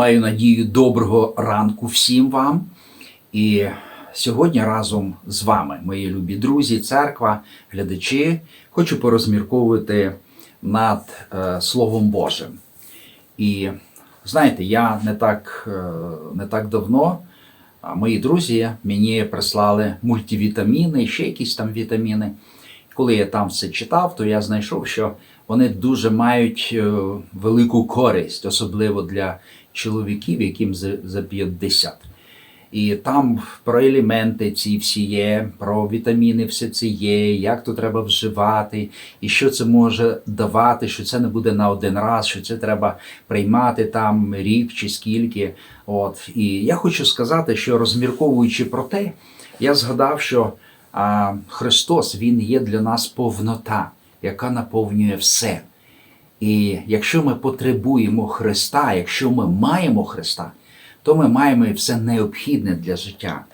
Маю надію доброго ранку всім вам. І сьогодні разом з вами, мої любі друзі, церква, глядачі, хочу порозмірковувати над е, Словом Божим. І знаєте, я не так, е, не так давно, мої друзі мені прислали мультивітаміни, ще якісь там вітаміни. Коли я там все читав, то я знайшов, що вони дуже мають е, велику користь, особливо для чоловіків, яким за за 50. І там про елементи ці всі є, про вітаміни все це є, як то треба вживати, і що це може давати, що це не буде на один раз, що це треба приймати там рік чи скільки. От. І я хочу сказати, що розмірковуючи про те, я згадав, що а, Христос Він є для нас повнота, яка наповнює все. І якщо ми потребуємо Христа, якщо ми маємо Христа, то ми маємо і все необхідне для життя.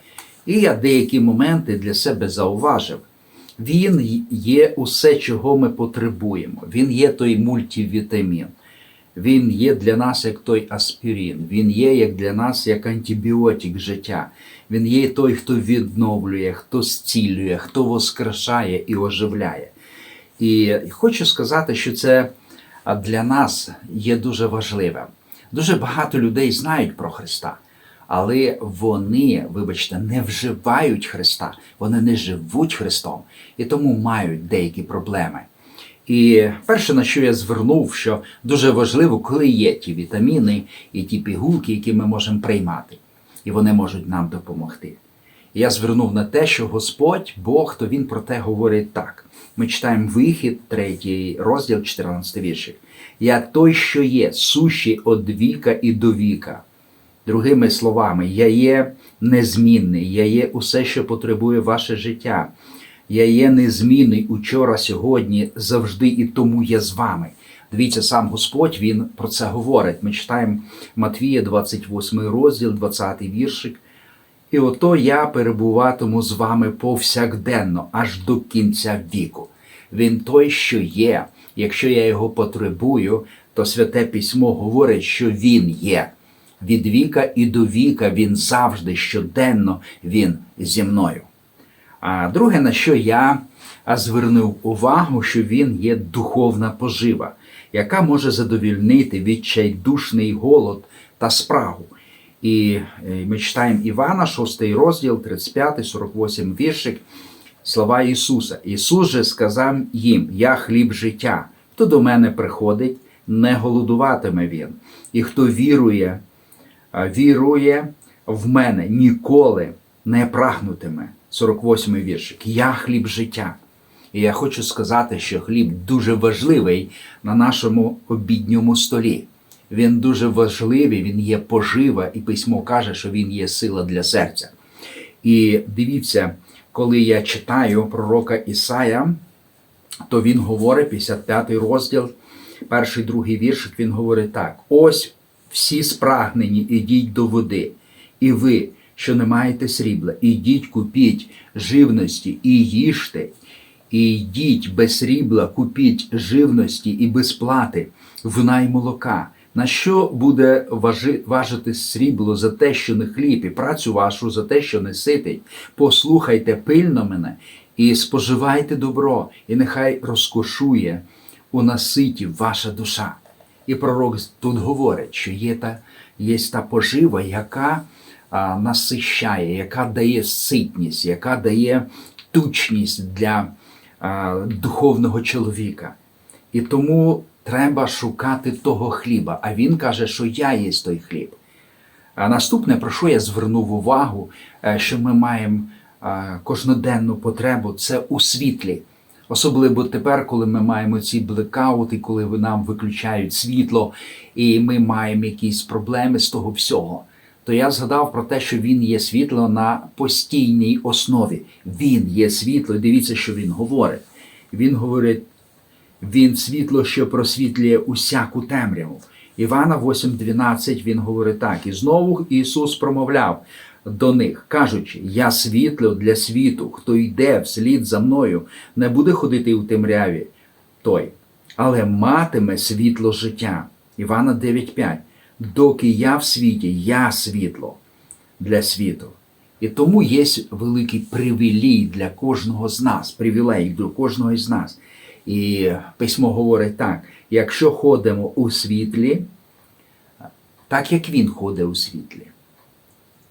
І я деякі моменти для себе зауважив. Він є усе, чого ми потребуємо. Він є той мультивітамін. Він є для нас як той аспірин, він є як для нас як антибіотик життя. Він є той, хто відновлює, хто зцілює, хто воскрешає і оживляє. І хочу сказати, що це для нас є дуже важливим. Дуже багато людей знають про Христа, але вони, вибачте, не вживають Христа, вони не живуть Христом і тому мають деякі проблеми. І перше, на що я звернув, що дуже важливо, коли є ті вітаміни і ті пігулки, які ми можемо приймати, і вони можуть нам допомогти. І я звернув на те, що Господь, Бог, то Він про те говорить так. Ми читаємо вихід, третій розділ, 14 віршик. Я той, що є, сущий од віка і до віка. Другими словами, я є незмінний, я є усе, що потребує ваше життя. Я є незмінний учора, сьогодні, завжди, і тому я з вами. Дивіться, сам Господь Він про це говорить. Ми читаємо Матвія, 28 розділ, 20 віршик. І ото я перебуватиму з вами повсякденно, аж до кінця віку. Він той, що є. Якщо я його потребую, то святе письмо говорить, що він є. Від віка і до віка він завжди, щоденно він зі мною. А друге, на що я звернув увагу, що він є духовна пожива, яка може задовільнити відчайдушний голод та спрагу. І ми читаємо Івана, 6 розділ, 35, 48 віршик, слова Ісуса. Ісус же сказав їм: Я хліб життя. Хто до мене приходить, не голодуватиме він. І хто вірує, вірує в мене, ніколи не прагнутиме. 48 віршик. Я хліб життя. І я хочу сказати, що хліб дуже важливий на нашому обідньому столі. Він дуже важливий, він є пожива, і письмо каже, що він є сила для серця. І дивіться, коли я читаю пророка Ісая, то він говорить, 55 розділ, перший другий віршик, він говорить так: ось всі спрагнені, ідіть до води, і ви, що не маєте срібла, ідіть купіть живності і їжте, і йдіть без срібла, купіть живності і без плати, вина й молока. На що буде важи, важити срібло за те, що не хліб, і працю вашу за те, що не ситить? Послухайте пильно мене і споживайте добро, і нехай розкошує у наситі ваша душа. І пророк тут говорить, що є та, є та пожива, яка а, насищає, яка дає ситність, яка дає тучність для духовного чоловіка. І тому треба шукати того хліба. А він каже, що я є той хліб. А наступне, про що я звернув увагу, е, що ми маємо кожноденну потребу, це у світлі. Особливо тепер, коли ми маємо ці блекаути, коли нам виключають світло, і ми маємо якісь проблеми з того всього. То я згадав про те, що він є світло на постійній основі. Він є світло. Дивіться, що він говорить. Він говорить. Він світло, що просвітлює усяку темряву. Івана 8:12 він говорить так. І знову Ісус промовляв до них, кажучи: Я світло для світу, хто йде вслід за мною, не буде ходити у темряві той, але матиме світло життя. Івана 9:5. Доки я в світі, я світло для світу. І тому є великий привілей для кожного з нас, привілей для кожного із нас. І письмо говорить так: якщо ходимо у світлі, так як він ходить у світлі,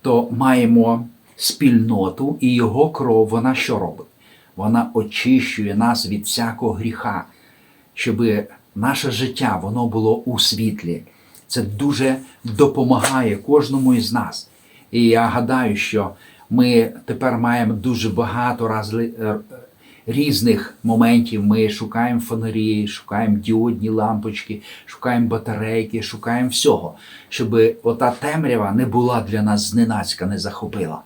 то маємо спільноту, і його кров, вона що робить? Вона очищує нас від всякого гріха, щоб наше життя воно було у світлі. Це дуже допомагає кожному із нас. І я гадаю, що ми тепер маємо дуже багато разли- е, різних моментів. Ми шукаємо фонарі, шукаємо діодні лампочки, шукаємо батарейки, шукаємо всього, щоб ота темрява не була для нас зненацька, не захопила.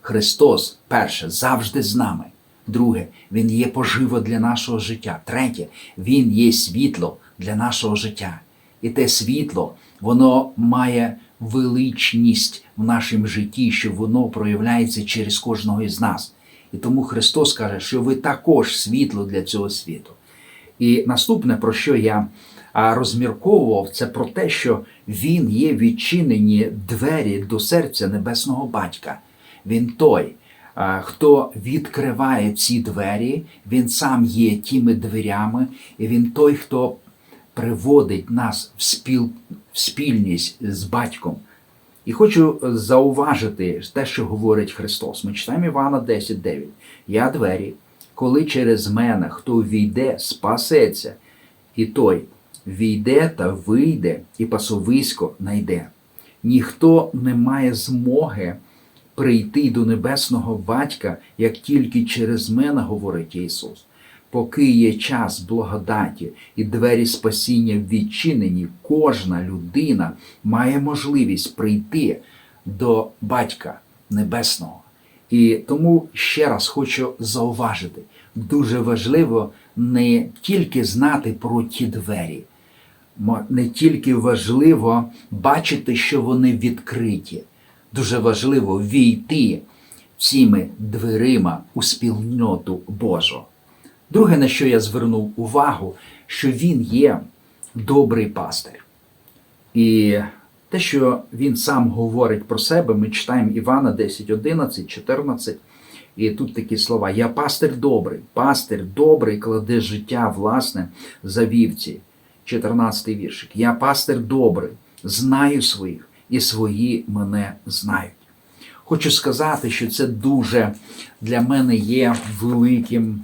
Христос, перше, завжди з нами. Друге, Він є поживо для нашого життя. Третє, Він є світло для нашого життя. І те світло, воно має величність в нашому житті, що воно проявляється через кожного із нас. І тому Христос каже, що ви також світло для цього світу. І наступне, про що я розмірковував, це про те, що Він є відчинені двері до серця Небесного Батька. Він той, хто відкриває ці двері, він сам є тими дверями, і він той, хто приводить нас в, спіл, в спільність з батьком. І хочу зауважити те, що говорить Христос. Ми читаємо Івана 10.9. Я двері, коли через мене хто війде, спасеться, і той війде та вийде, і пасовисько найде. Ніхто не має змоги прийти до небесного батька, як тільки через мене, говорить Ісус. Поки є час благодаті і двері спасіння відчинені, кожна людина має можливість прийти до Батька Небесного. І тому ще раз хочу зауважити: дуже важливо не тільки знати про ті двері, не тільки важливо бачити, що вони відкриті. Дуже важливо війти цими дверима у спільноту Божу. Друге, на що я звернув увагу, що він є добрий пастир. І те, що він сам говорить про себе, ми читаємо Івана 10, 11, 14. І тут такі слова: Я пастир добрий, пастир добрий кладе життя власне за вівці. 14 віршик. Я пастир добрий, знаю своїх, і свої мене знають. Хочу сказати, що це дуже для мене є великим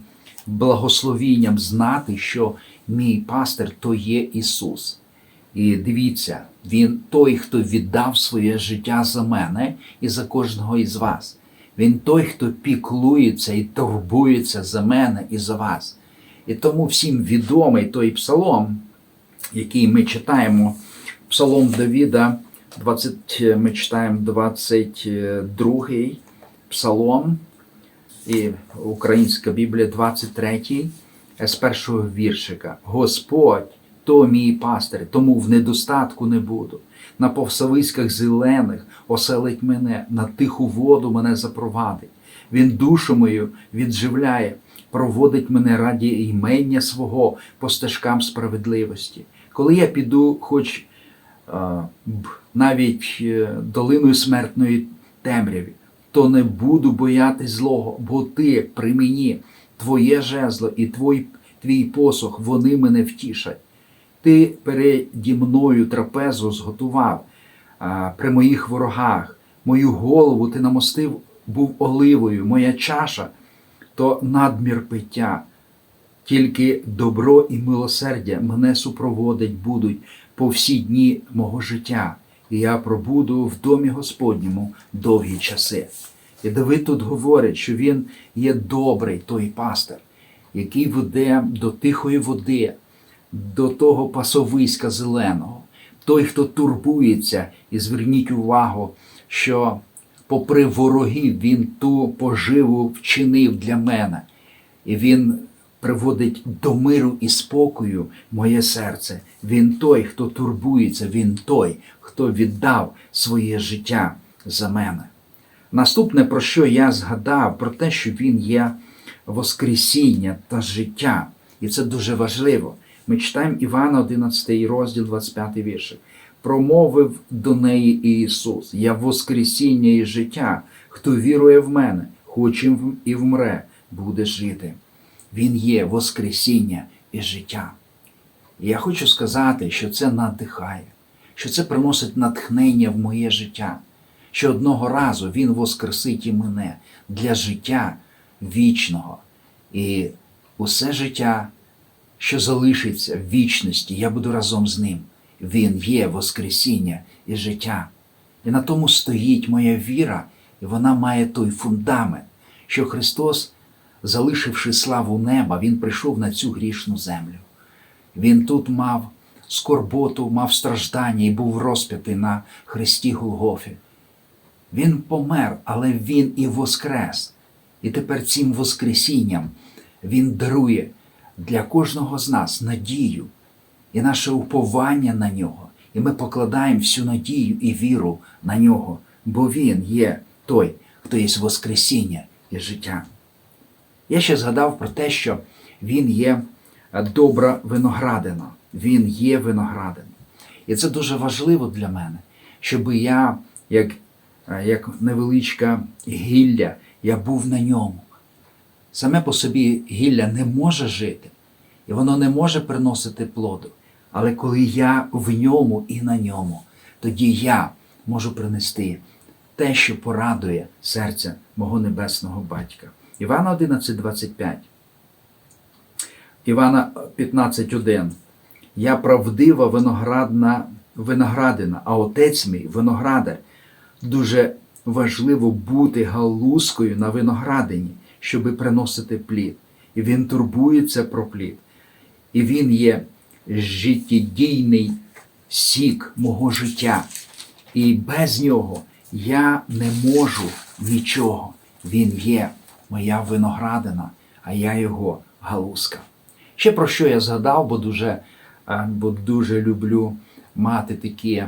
благословінням знати, що мій пастир то є Ісус. І дивіться, Він той, хто віддав своє життя за мене і за кожного із вас. Він той, хто піклується і турбується за мене і за вас. І тому всім відомий той псалом, який ми читаємо, псалом Давіда, 20, ми читаємо 22 псалом, і українська Біблія 23 з першого віршика. Господь, то мій пастир, тому в недостатку не буду. На повсовиськах зелених оселить мене, на тиху воду мене запровадить. Він душу мою відживляє, проводить мене раді імення свого по стежкам справедливості. Коли я піду, хоч е, навіть е, долиною смертної темряві, то не буду боятись злого, бо ти при мені, твоє жезло і твій, твій посох, вони мене втішать. Ти переді мною трапезу зготував а, при моїх ворогах, мою голову ти намостив був оливою, моя чаша то надмір пиття. Тільки добро і милосердя мене супроводить будуть по всі дні мого життя, і я пробуду в домі Господньому довгі часи. І Давид тут говорить, що він є добрий той пастир, який веде до тихої води, до того пасовиська зеленого, той, хто турбується, і зверніть увагу, що попри ворогів він ту поживу вчинив для мене, і він приводить до миру і спокою моє серце. Він той, хто турбується, він той, хто віддав своє життя за мене. Наступне, про що я згадав, про те, що він є Воскресіння та життя. І це дуже важливо. Ми читаємо Івана 11 розділ 25 віршик. промовив до неї Ісус: Я Воскресіння і життя. Хто вірує в мене, хоч і вмре, буде жити. Він є Воскресіння і життя. І я хочу сказати, що це надихає, що це приносить натхнення в моє життя, що одного разу Він воскресить і мене для життя вічного. І усе життя, що залишиться в вічності, я буду разом з ним. Він є Воскресіння і життя. І на тому стоїть моя віра, і вона має той фундамент, що Христос, залишивши славу неба, Він прийшов на цю грішну землю. Він тут мав скорботу, мав страждання і був розп'ятий на хресті Голгофі. Він помер, але Він і воскрес. І тепер цим Воскресінням Він дарує для кожного з нас надію і наше уповання на нього. І ми покладаємо всю надію і віру на нього, бо Він є той, хто є Воскресіння і життя. Я ще згадав про те, що він є е, добра виноградина. Він є виноградина. І це дуже важливо для мене, щоб я, як, е, як невеличка гілля, я був на ньому. Саме по собі гілля не може жити, і воно не може приносити плоду. Але коли я в ньому і на ньому, тоді я можу принести те, що порадує серце мого небесного батька. Івана 11:25. Івана 15:1. Я правдива виноградна виноградина, а отець мій виноградар. Дуже важливо бути галузкою на виноградині, щоби приносити плід. І він турбується про плід. І він є життєдійний сік мого життя. І без нього я не можу нічого. Він є моя виноградина, а я його галузка. Ще про що я згадав, бо дуже, е, бо дуже люблю мати такі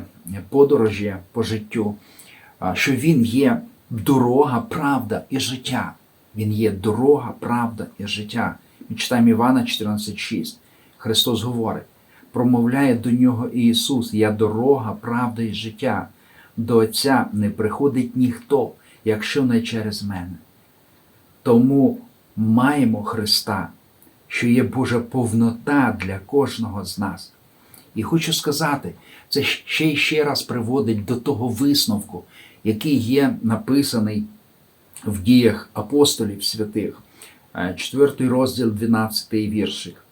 подорожі по життю, що він є дорога, правда і життя. Він є дорога, правда і життя. Ми читаємо Івана 14,6. Христос говорить, промовляє до нього Ісус: Я дорога, правда і життя. До Отця не приходить ніхто, якщо не через мене. Тому маємо Христа, що є Божа повнота для кожного з нас. І хочу сказати, це ще й ще раз приводить до того висновку, який є написаний в діях апостолів святих, 4 розділ, 12 віршик.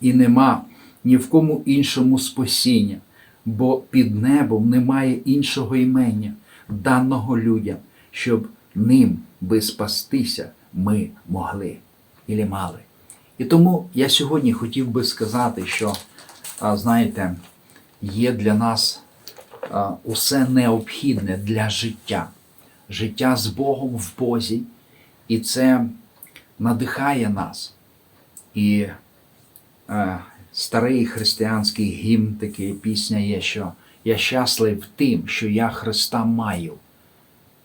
І нема ні в кому іншому спасіння, бо під небом немає іншого імення, даного людям, щоб ним би спастися ми могли і мали. І тому я сьогодні хотів би сказати, що, знаєте, є для нас усе необхідне для життя, життя з Богом в Бозі, і це надихає нас. І е, старий християнський гімн, такий пісня є, що я щаслив тим, що я Христа маю.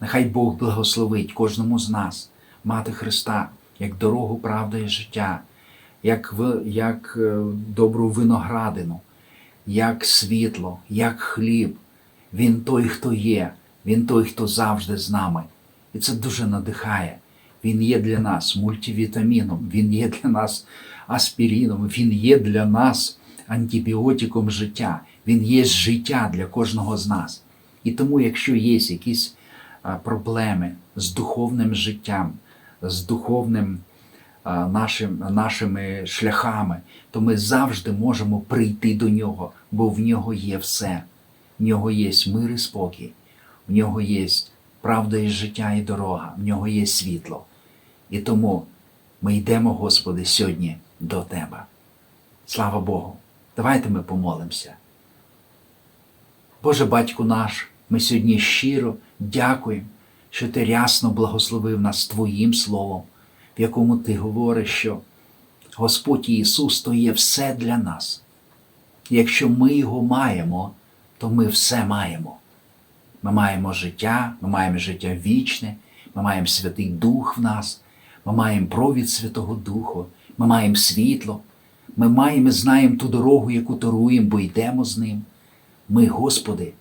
Нехай Бог благословить кожному з нас мати Христа як дорогу, правда і життя, як, як е, добру виноградину, як світло, як хліб. Він той, хто є, він той, хто завжди з нами. І це дуже надихає. Він є для нас мультивітаміном, він є для нас аспіріном, він є для нас антибіотиком життя, він є життя для кожного з нас. І тому, якщо є якісь проблеми з духовним життям, з духовним нашим, нашими шляхами, то ми завжди можемо прийти до нього, бо в нього є все. В нього є мир і спокій, в нього є правда і життя і дорога, в нього є світло. І тому ми йдемо, Господи, сьогодні до Тебе. Слава Богу! Давайте ми помолимося. Боже батьку наш, ми сьогодні щиро дякуємо, що Ти рясно благословив нас Твоїм Словом, в якому Ти говориш, що Господь Ісус то є все для нас. Якщо ми його маємо, то ми все маємо. Ми маємо життя, ми маємо життя вічне, ми маємо Святий Дух в нас, ми маємо провід Святого Духу, ми маємо світло, ми маємо і знаємо ту дорогу, яку торуємо, бо йдемо з ним. Ми, Господи,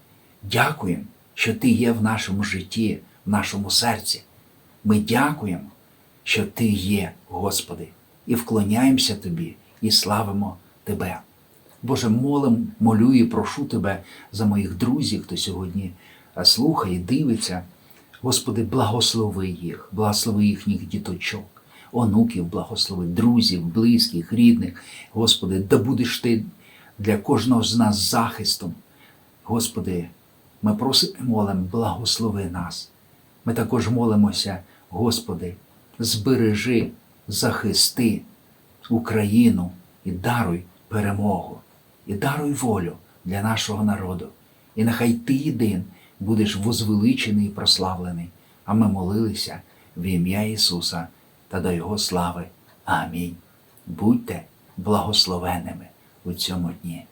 дякуємо, що Ти є в нашому житті, в нашому серці. Ми дякуємо, що Ти є, Господи, і вклоняємося Тобі і славимо Тебе. Боже, молим, молю і прошу Тебе за моїх друзів, хто сьогодні е, слухає, дивиться. Господи, благослови їх, благослови їхніх діточок, онуків, благослови, друзів, близьких, рідних. Господи, да будеш Ти для кожного з нас захистом. Господи, ми просимо, молимо, благослови нас. Ми також молимося, Господи, збережи, захисти Україну і даруй перемогу, і даруй волю для нашого народу. І нехай Ти єдин будеш возвеличений і прославлений. А ми молилися в ім'я Ісуса та до Його слави. Амінь. Будьте благословенними у цьому дні.